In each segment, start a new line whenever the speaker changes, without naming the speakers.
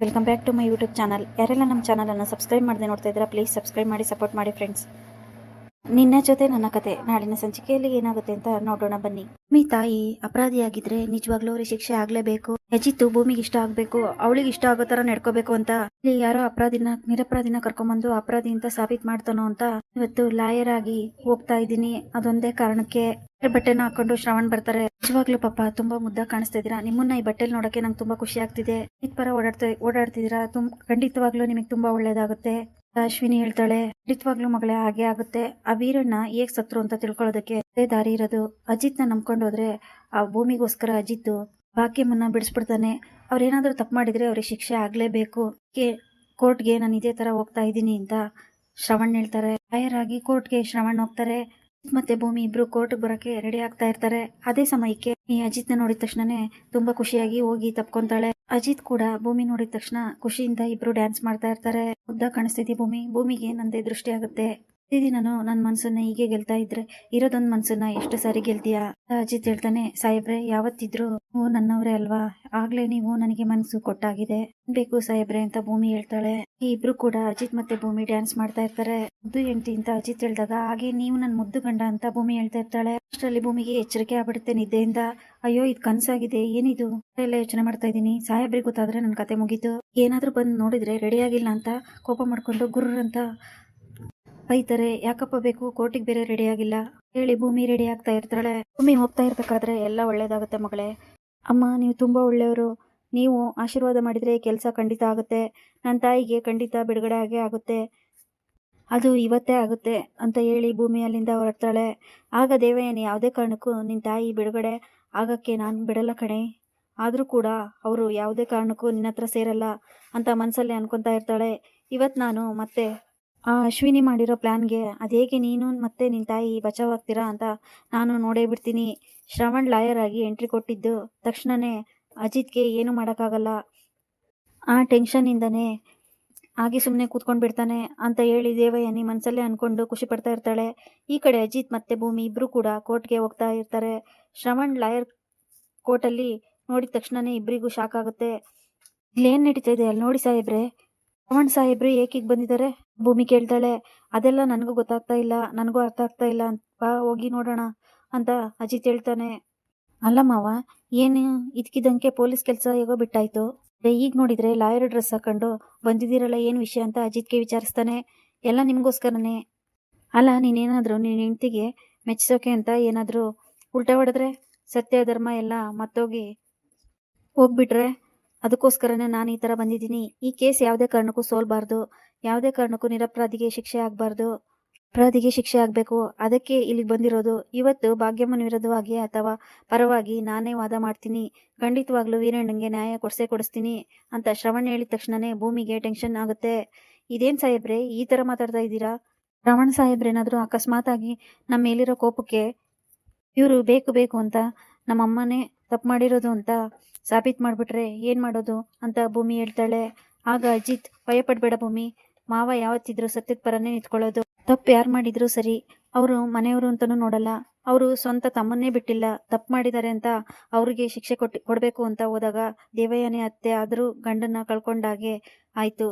Welcome back to my YouTube channel ಯಾರೆಲ್ಲ ನಮ್ಮ ಚಾನಲನ್ನು ಸಬ್ಸ್ಕ್ರೈಬ್ ಮಾಡದೆ ನೋಡ್ತಾ ಇದ್ದೀರಾ ಪ್ಲೀಸ್ ಸಬ್ಸ್ಕ್ರೈಬ್ ಮಾಡಿ ಸಪೋರ್ಟ್ ಮಾಡಿ ಫ್ರೆಂಡ್ಸ್ ನಿನ್ನ ಜೊತೆ ನನ್ನ ಕತೆ ನಾಳಿನ ಸಂಚಿಕೆಯಲ್ಲಿ ಏನಾಗುತ್ತೆ ಅಂತ ನೋಡೋಣ ಬನ್ನಿ. ಮೀ ತಾಯಿ, ಅಪರಾಧಿಯಾಗಿದ್ರೆ ನಿಜವಾಗ್ಲೂ ಅವ್ರಿಗೆ ಶಿಕ್ಷೆ ಆಗ್ಲೇಬೇಕು. ಅಜಿತ್ತು ಭೂಮಿಗೆ ಇಷ್ಟ ಆಗ್ಬೇಕು, ಅವಳಿಗೆ ಇಷ್ಟ ಆಗೋ ತರ ನಡ್ಕೋಬೇಕು ಅಂತ. ಇಲ್ಲಿ ಯಾರೋ ಅಪರಾಧಿನ, ನಿರಪರಾಧಿನ ಕರ್ಕೊಂಡ್ಬಂದು ಅಪರಾಧಿ ಅಂತ ಸಾಬೀತ್ ಮಾಡ್ತಾನೋ ಅಂತ ಇವತ್ತು ಲಾಯರ್ ಆಗಿ ಹೋಗ್ತಾ ಇದ್ದೀನಿ. ಅದೊಂದೇ ಕಾರಣಕ್ಕೆ ಬಟ್ಟೆನ ಹಾಕೊಂಡು ಶ್ರವಣ್ ಬರ್ತಾರೆ. ನಿಜವಾಗ್ಲೂ ಪಾಪ, ತುಂಬಾ ಮುದ್ದ ಕಾಣಿಸ್ತಾ ಇದ್ದೀರಾ? ನಿಮ್ಮನ್ನ ಈ ಬಟ್ಟೆಲ್ ನೋಡಕ್ಕೆ ನಂಗೆ ತುಂಬಾ ಖುಷಿ ಆಗ್ತಿದೆ. ಇದ್ ಪರ ಓಡಾಡ್ತಾ, ಓಡಾಡ್ತಿದ್ದೀರಾ? ತುಂಬ ಖಂಡಿತವಾಗ್ಲೂ ನಿಮಗೆ ತುಂಬಾ ಒಳ್ಳೇದಾಗುತ್ತೆ. ಅಶ್ವಿನಿ ಹೇಳ್ತಾಳೆ, ಖಂಡಿತವಾಗ್ಲೂ ಮಗಳೇ, ಹಾಗೆ ಆಗುತ್ತೆ. ಆ ವೀರಣ್ಣ ಹೇಗ್ ಸತ್ರು ಅಂತ ತಿಳ್ಕೊಳ್ಳೋದಕ್ಕೆ ಅದೇ ದಾರಿ ಇರೋದು. ಅಜಿತ್ನ ನಂಬ್ಕೊಂಡು ಹೋದ್ರೆ ಆ ಭೂಮಿಗೋಸ್ಕರ ಅಜಿತ್ ಬಾಕ್ಯಮನ್ನ ಬಿಡಿಸ್ಬಿಡ್ತಾನೆ. ಅವ್ರೇನಾದ್ರೂ ತಪ್ಪು ಮಾಡಿದ್ರೆ ಅವ್ರಿಗೆ ಶಿಕ್ಷೆ ಆಗ್ಲೇಬೇಕು. ಕೋರ್ಟ್ಗೆ ನಾನು ಇದೇ ತರ ಹೋಗ್ತಾ ಇದ್ದೀನಿ ಅಂತ ಶ್ರವಣ್ ಹೇಳ್ತಾರೆ. ಲಾಯರ್ ಆಗಿ ಕೋರ್ಟ್ಗೆ ಶ್ರವಣ್ ಹೋಗ್ತಾರೆ. ಮತ್ತೆ ಭೂಮಿ ಇಬ್ರು ಕೋರ್ಟ್ ಬರಕ್ಕೆ ರೆಡಿ ಆಗ್ತಾ ಇರ್ತಾರೆ. ಅದೇ ಸಮಯಕ್ಕೆ ಈ ಅಜಿತ್ನ ನೋಡಿದ ತಕ್ಷಣನೇ ತುಂಬಾ ಖುಷಿಯಾಗಿ ಹೋಗಿ ತಪ್ಕೊಂತಾಳೆ. ಅಜಿತ್ ಕೂಡ ಭೂಮಿ ನೋಡಿದ ತಕ್ಷಣ ಖುಷಿಯಿಂದ ಇಬ್ರು ಡ್ಯಾನ್ಸ್ ಮಾಡ್ತಾ ಇರ್ತಾರೆ. ಉದ್ದ ಕಾಣಿಸ್ತಿದ್ದಿ ಭೂಮಿ. ಭೂಮಿಗೆ ನಂದೇ ದೃಷ್ಟಿ ಆಗುತ್ತೆ. ಪ್ರತಿದಿನನು ನನ್ನ ಮನಸ್ಸನ್ನ ಹೀಗೆ ಗೆಲ್ತಾ ಇದ್ರೆ ಇರೋದೊಂದ್ ಮನ್ಸನ್ನ ಎಷ್ಟು ಸಾರಿ ಗೆಲ್ತೀಯಾ? ಅಜಿತ್ ಹೇಳ್ತಾನೆ, ಸಾಹೇಬ್ರೆ, ಯಾವತ್ತಿದ್ರು ಓ ನನ್ನವ್ರೆ ಅಲ್ವಾ? ಆಗ್ಲೇ ನೀವು ನನಗೆ ಮನಸ್ಸು ಕೊಟ್ಟಾಗಿದೆ. ಬೇಕು ಸಾಹೇಬ್ರೆ, ಅಂತ ಭೂಮಿ ಹೇಳ್ತಾಳೆ. ಈ ಇಬ್ರು ಕೂಡ ಅಜಿತ್ ಮತ್ತೆ ಭೂಮಿ ಡ್ಯಾನ್ಸ್ ಮಾಡ್ತಾ ಇರ್ತಾರೆ. ಮುದ್ದು ಹೆಂಡತಿ ಅಂತ ಅಜಿತ್ ಹೇಳ್ದಾಗ, ಹಾಗೆ ನೀವು ನನ್ನ ಮುದ್ದು ಗಂಡ, ಅಂತ ಭೂಮಿ ಹೇಳ್ತಾ ಇರ್ತಾಳೆ. ಅಷ್ಟರಲ್ಲಿ ಭೂಮಿಗೆ ಎಚ್ಚರಿಕೆ ಆಗ್ಬಿಡುತ್ತೆ ನಿದ್ದೆಯಿಂದ. ಅಯ್ಯೋ, ಇದು ಕನ್ಸಾಗಿದೆ. ಏನಿದು? ಎಲ್ಲ ಯೋಚನೆ ಮಾಡ್ತಾ ಇದ್ದೀನಿ. ಸಾಹೇಬ್ರಿಗೆ ಗೊತ್ತಾದ್ರೆ ನನ್ನ ಕತೆ ಮುಗೀತು. ಏನಾದ್ರೂ ಬಂದು ನೋಡಿದ್ರೆ ರೆಡಿ ಆಗಿಲ್ಲ ಅಂತ ಕೋಪ ಮಾಡ್ಕೊಂಡು ಗುರುರಂತ ಬೈತಾರೆ, ಯಾಕಪ್ಪ ಬೇಕು? ಕೋರ್ಟಿಗೆ ಬೇರೆ ರೆಡಿ ಆಗಿಲ್ಲ. ಹೇಳಿ, ಭೂಮಿ ರೆಡಿ ಆಗ್ತಾ ಇರ್ತಾಳೆ. ಭೂಮಿ ಹೋಗ್ತಾ ಇರ್ಬೇಕಾದ್ರೆ ಎಲ್ಲ ಒಳ್ಳೇದಾಗುತ್ತೆ ಮಗಳೇ. ಅಮ್ಮ, ನೀವು ತುಂಬಾ ಒಳ್ಳೆಯವರು. ನೀವು ಆಶೀರ್ವಾದ ಮಾಡಿದ್ರೆ ಕೆಲಸ ಖಂಡಿತ ಆಗುತ್ತೆ. ನನ್ನ ತಾಯಿಗೆ ಖಂಡಿತ ಬಿಡುಗಡೆ ಆಗೇ ಆಗುತ್ತೆ. ಅದು ಇವತ್ತೇ ಆಗುತ್ತೆ ಅಂತ ಹೇಳಿ ಭೂಮಿ ಅಲ್ಲಿಂದ ಹೊರಡ್ತಾಳೆ. ಆಗ ದೇವಯ್ಯನ ಯಾವುದೇ ಕಾರಣಕ್ಕೂ ನಿನ್ನ ತಾಯಿ ಬಿಡುಗಡೆ ಆಗಕ್ಕೆ ನಾನು ಬಿಡಲ್ಲ ಕಣೆ. ಆದರೂ ಕೂಡ ಅವರು ಯಾವುದೇ ಕಾರಣಕ್ಕೂ ನಿನ್ನ ಹತ್ರ ಸೇರಲ್ಲ ಅಂತ ಮನಸ್ಸಲ್ಲಿ ಅನ್ಕೊತಾ ಇರ್ತಾಳೆ. ಇವತ್ತು ನಾನು ಮತ್ತೆ ಆ ಅಶ್ವಿನಿ ಮಾಡಿರೋ ಪ್ಲ್ಯಾನ್ಗೆ ಅದೇಗೆ ನೀನು ಮತ್ತೆ ನಿನ್ನ ತಾಯಿ ಬಚಾವಾಗ್ತೀರಾ ಅಂತ ನಾನು ನೋಡೇ ಬಿಡ್ತೀನಿ. ಶ್ರವಣ್ ಲಾಯರ್ ಆಗಿ ಎಂಟ್ರಿ ಕೊಟ್ಟಿದ್ದು ತಕ್ಷಣವೇ ಅಜಿತ್ಗೆ ಏನು ಮಾಡೋಕ್ಕಾಗಲ್ಲ. ಆ ಟೆನ್ಷನ್ನಿಂದನೇ ಆಗಿ ಸುಮ್ಮನೆ ಕೂತ್ಕೊಂಡು ಬಿಡ್ತಾನೆ ಅಂತ ಹೇಳಿ ದೇವಯ್ಯನಿ ಮನಸ್ಸಲ್ಲೇ ಅನ್ಕೊಂಡು ಖುಷಿ ಪಡ್ತಾ ಇರ್ತಾಳೆ. ಈ ಕಡೆ ಅಜಿತ್ ಮತ್ತೆ ಭೂಮಿ ಇಬ್ಬರು ಕೂಡ ಕೋರ್ಟ್ಗೆ ಹೋಗ್ತಾ ಇರ್ತಾರೆ. ಶ್ರವಣ್ ಲಾಯರ್ ಕೋರ್ಟಲ್ಲಿ ನೋಡಿದ ತಕ್ಷಣನೇ ಇಬ್ಬರಿಗೂ ಶಾಕ್ ಆಗುತ್ತೆ. ಇಲ್ಲೇನು ನಡೀತಾ ಇದೆ ಅಲ್ಲಿ ನೋಡಿ ಸಾಹೇಬ್ರೆ. ಶ್ರವಣ್ ಸಾಹೇಬ್ರು ಏಕಿಗೆ ಬಂದಿದ್ದಾರೆ ಭೂಮಿ ಕೇಳ್ತಾಳೆ. ಅದೆಲ್ಲ ನನಗೂ ಗೊತ್ತಾಗ್ತಾ ಇಲ್ಲ. ನನಗೂ ಅರ್ಥ ಆಗ್ತಾ ಇಲ್ಲ. ಅಂತ ಬಾ, ಹೋಗಿ ನೋಡೋಣ ಅಂತ ಅಜಿತ್ ಹೇಳ್ತಾನೆ. ಅಲ್ಲ ಮಾವ, ಏನು ಇದಕ್ಕಿದ್ದಂಗೆ ಪೊಲೀಸ್ ಕೆಲಸ ಹೇಗೋ ಬಿಟ್ಟಾಯ್ತು. ಈಗ ನೋಡಿದ್ರೆ ಲಾಯರ್ ಡ್ರೆಸ್ ಹಾಕೊಂಡು ಬಂದಿದ್ದೀರಲ್ಲ, ಏನು ವಿಷಯ ಅಂತ ಅಜಿತ್ಗೆ ವಿಚಾರಿಸ್ತಾನೆ. ಎಲ್ಲ ನಿಮಗೋಸ್ಕರನೇ. ಅಲ್ಲ, ನೀನೇನಾದರೂ ನಿನ್ನ ಹೆಂಡ್ತಿಗೆ ಮೆಚ್ಚಿಸೋಕೆ ಅಂತ ಏನಾದರೂ ಉಲ್ಟಾ ಹೊಡೆದ್ರೆ ಸತ್ಯ, ಧರ್ಮ ಎಲ್ಲ ಮತ್ತೋಗಿ ಹೋಗ್ಬಿಟ್ರೆ ಅದಕ್ಕೋಸ್ಕರನೇ ನಾನು ಈ ಥರ ಬಂದಿದ್ದೀನಿ. ಈ ಕೇಸ್ ಯಾವುದೇ ಕಾರಣಕ್ಕೂ ಸೋಲ್ಬಾರ್ದು. ಯಾವುದೇ ಕಾರಣಕ್ಕೂ ನಿರಪರಾಧಿಗೆ ಶಿಕ್ಷೆ ಆಗಬಾರ್ದು. ಅಪರಾಧಿಗೆ ಶಿಕ್ಷೆ ಆಗಬೇಕು. ಅದಕ್ಕೆ ಇಲ್ಲಿಗೆ ಬಂದಿರೋದು. ಇವತ್ತು ಭಾಗ್ಯಮ್ಮನ ವಿರುದ್ಧವಾಗಿ ಅಥವಾ ಪರವಾಗಿ ನಾನೇ ವಾದ ಮಾಡ್ತೀನಿ. ಖಂಡಿತವಾಗ್ಲೂ ವೀರಣ್ಣಂಗೆ ನ್ಯಾಯ ಕೊಡಿಸೇ ಕೊಡಿಸ್ತೀನಿ ಅಂತ ಶ್ರವಣ್ ಹೇಳಿದ ತಕ್ಷಣನೇ ಭೂಮಿಗೆ ಟೆನ್ಷನ್ ಆಗುತ್ತೆ. ಇದೇನು ಸಾಹೇಬ್ರೆ, ಈ ಥರ ಮಾತಾಡ್ತಾ ಇದ್ದೀರಾ? ಶ್ರವಣ್ ಸಾಹೇಬ್ರೇನಾದರೂ ಅಕಸ್ಮಾತಾಗಿ ನಮ್ಮ ಮೇಲಿರೋ ಕೋಪಕ್ಕೆ ಇವರು ಬೇಕು ಬೇಕು ಅಂತ, ನಮ್ಮಮ್ಮನೇ ತಪ್ಪು ಮಾಡಿರೋದು ಅಂತ ಸಾಬೀತು ಮಾಡಿಬಿಟ್ರೆ ಏನು ಮಾಡೋದು ಅಂತ ಭೂಮಿ ಹೇಳ್ತಾಳೆ. ಆಗ ಅಜಿತ್, ಭಯಪಡಬೇಡ ಭೂಮಿ. ಮಾವ ಯಾವತ್ತಿದ್ರು ಸತ್ಯದ ಪರನೇ ನಿಂತ್ಕೊಳ್ಳೋದು. ತಪ್ಪು ಯಾರು ಮಾಡಿದ್ರು ಸರಿ. ಅವರು ಮನೆಯವರು ಅಂತಲೂ ನೋಡಲ್ಲ. ಅವರು ಸ್ವಂತ ತಮ್ಮನ್ನೇ ಬಿಟ್ಟಿಲ್ಲ. ತಪ್ಪು ಮಾಡಿದ್ದಾರೆ ಅಂತ ಅವ್ರಿಗೆ ಶಿಕ್ಷೆ ಕೊಟ್ಟು ಕೊಡಬೇಕು ಅಂತ ಹೋದಾಗ ದೇವಯ್ಯನೇ ಅತ್ತೆ ಆದರೂ ಗಂಡನ್ನ ಕಳ್ಕೊಂಡಾಗೆ ಆಯಿತು.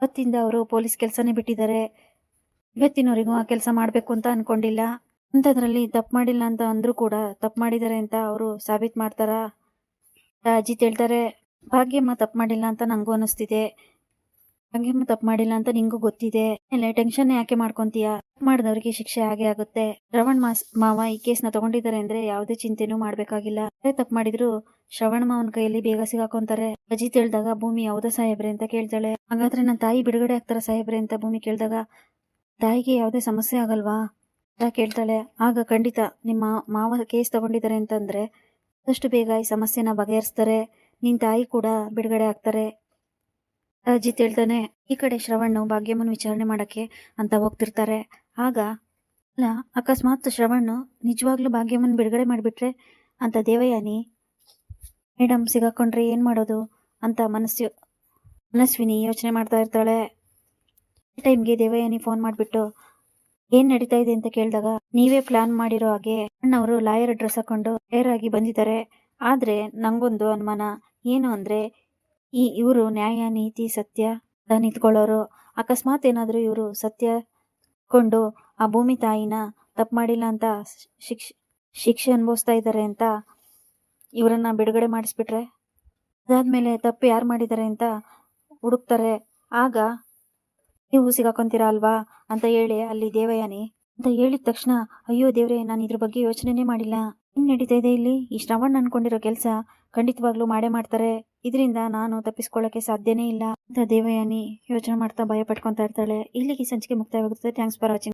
ಅವತ್ತಿಂದ ಅವರು ಪೊಲೀಸ್ ಕೆಲಸನೇ ಬಿಟ್ಟಿದ್ದಾರೆ. ಇವತ್ತಿನವರೆಗೂ ಆ ಕೆಲಸ ಮಾಡಬೇಕು ಅಂತ ಅನ್ಕೊಂಡಿಲ್ಲ. ಅಂತದ್ರಲ್ಲಿ ತಪ್ಪು ಮಾಡಿಲ್ಲ ಅಂತ ಅಂದರೂ ಕೂಡ ತಪ್ಪು ಮಾಡಿದ್ದಾರೆ ಅಂತ ಅವರು ಸಾಬೀತು ಮಾಡ್ತಾರ? ಅಜಿತ್ ಹೇಳ್ತಾರೆ, ಭಾಗ್ಯಮ್ಮ ತಪ್ಪು ಮಾಡಿಲ್ಲ ಅಂತ ನನಗೂ ಅನಿಸ್ತಿದೆ. ಭಾಗ್ಯಮ್ಮ ತಪ್ಪು ಮಾಡಿಲ್ಲ ಅಂತ ನಿಂಗೂ ಗೊತ್ತಿದೆ. ಇಲ್ಲ ಟೆನ್ಷನ್ ಯಾಕೆ ಮಾಡ್ಕೊಂತೀಯ? ಮಾಡಿದವ್ರಿಗೆ ಶಿಕ್ಷೆ ಹಾಗೆ ಆಗುತ್ತೆ. ಶ್ರವಣ್ ಮಾಸ್, ಮಾವ ಈ ಕೇಸ್ನ ತಗೊಂಡಿದ್ದಾರೆ ಅಂದ್ರೆ ಯಾವುದೇ ಚಿಂತೆನೂ ಮಾಡ್ಬೇಕಾಗಿಲ್ಲ. ತಪ್ಪು ಮಾಡಿದ್ರು ಶ್ರವಣ್ ಮಾವನ ಕೈಯಲ್ಲಿ ಬೇಗ ಸಿಗಾಕೊಂತಾರೆ. ಅಜಿತ್ ಹೇಳ್ದಾಗ ಭೂಮಿ ಯಾವುದೋ ಸಾಹೇಬ್ರೆ ಅಂತ ಕೇಳ್ತಾಳೆ. ಹಾಗಾದ್ರೆ ನನ್ನ ತಾಯಿ ಬಿಡುಗಡೆ ಆಗ್ತಾರ ಸಾಹೇಬ್ರೆ ಅಂತ ಭೂಮಿ ಕೇಳಿದಾಗ, ತಾಯಿಗೆ ಯಾವುದೇ ಸಮಸ್ಯೆ ಆಗಲ್ವಾ? ಕೇಳ್ತಾಳೆ. ಆಗ ಖಂಡಿತ ನಿಮ್ಮ ಮಾವ ಕೇಸ್ ತಗೊಂಡಿದ್ದಾರೆ ಅಂತಂದ್ರೆ ಆದಷ್ಟು ಬೇಗ ಈ ಸಮಸ್ಯೆನ ಬಗೆಹರಿಸ್ತಾರೆ. ನಿನ್ ತಾಯಿ ಕೂಡ ಬಿಡುಗಡೆ ಆಗ್ತಾರೆ. ಅಜಿತ್ ಹೇಳ್ತಾನೆ, ಈ ಕಡೆ ಶ್ರವಣ್ಣು ಭಾಗ್ಯಮ್ಮನ ವಿಚಾರಣೆ ಮಾಡಕ್ಕೆ ಅಂತ ಹೋಗ್ತಿರ್ತಾರೆ. ಆಗ, ಅಲ್ಲ, ಅಕಸ್ಮಾತ್ ಶ್ರವಣ್ಣು ನಿಜವಾಗ್ಲೂ ಭಾಗ್ಯಮ್ಮನ ಬಿಡುಗಡೆ ಮಾಡಿಬಿಟ್ರೆ ಅಂತ ದೇವಯಾನಿ ಮೇಡಮ್ ಸಿಗಾಕೊಂಡ್ರೆ ಏನು ಮಾಡೋದು ಅಂತ ಮನಸ್ಸು, ಮನಸ್ವಿನಿ ಯೋಚನೆ ಮಾಡ್ತಾ ಇರ್ತಾಳೆ. ಟೈಮ್ಗೆ ದೇವಯಾನಿ ಫೋನ್ ಮಾಡಿಬಿಟ್ಟು ಏನ್ ನಡೀತಾ ಇದೆ ಅಂತ ಕೇಳಿದಾಗ ನೀವೇ ಪ್ಲಾನ್ ಮಾಡಿರೋ ಹಾಗೆ ಅಣ್ಣವರು ಲಾಯರ್ ಡ್ರೆಸ್ ಹಾಕೊಂಡು ಲಾಯರ್ ಆಗಿ ಬಂದಿದ್ದಾರೆ. ಆದ್ರೆ ನಂಗೊಂದು ಅನುಮಾನ. ಏನು ಅಂದ್ರೆ ಈ ಇವರು ನ್ಯಾಯ, ನೀತಿ, ಸತ್ಯ ನಿಂತ್ಕೊಳ್ಳೋರು. ಅಕಸ್ಮಾತ್ ಏನಾದ್ರೂ ಇವರು ಸತ್ಯ ಕೊಂಡು ಆ ಭೂಮಿ ತಾಯಿನ ತಪ್ಪು ಮಾಡಿಲ್ಲ ಅಂತ ಶಿಕ್ಷೆ ಶಿಕ್ಷೆ ಅನುಭವಿಸ್ತಾ ಇದ್ದಾರೆ ಅಂತ ಇವರನ್ನ ಬಿಡುಗಡೆ ಮಾಡಿಸ್ಬಿಟ್ರೆ. ಅದಾದ್ಮೇಲೆ ತಪ್ಪು ಯಾರು ಮಾಡಿದ್ದಾರೆ ಅಂತ ಹುಡುಕ್ತಾರೆ. ಆಗ ನೀವು ಸಿಗಾಕೊಂತೀರಾ ಅಲ್ವಾ? ಅಂತ ಹೇಳಿ ಅಲ್ಲಿ ದೇವಯಾನಿ ಅಂತ ಹೇಳಿದ ತಕ್ಷಣ, ಅಯ್ಯೋ ದೇವ್ರೆ, ನಾನು ಇದ್ರ ಬಗ್ಗೆ ಯೋಚನೆನೇ ಮಾಡಿಲ್ಲ. ಇನ್ ನಡೀತಾ ಇದೆ ಇಲ್ಲಿ? ಈ ಶ್ರವಣ್ ಅನ್ಕೊಂಡಿರೋ ಕೆಲಸ ಖಂಡಿತವಾಗ್ಲೂ ಮಾಡೇ ಮಾಡ್ತಾರೆ. ಇದರಿಂದ ನಾನು ತಪ್ಪಿಸ್ಕೊಳ್ಳೋಕೆ ಸಾಧ್ಯನೇ ಇಲ್ಲ. ಅಂತ ದೇವಯಾನಿ ಯೋಚನೆ ಮಾಡ್ತಾ ಭಯ ಪಟ್ಕೊತಾ ಇರ್ತಾಳೆ. ಇಲ್ಲಿಗೆ ಸಂಚಿಕೆ ಮುಕ್ತಾಯವಾಗುತ್ತೆ. Thanks for watching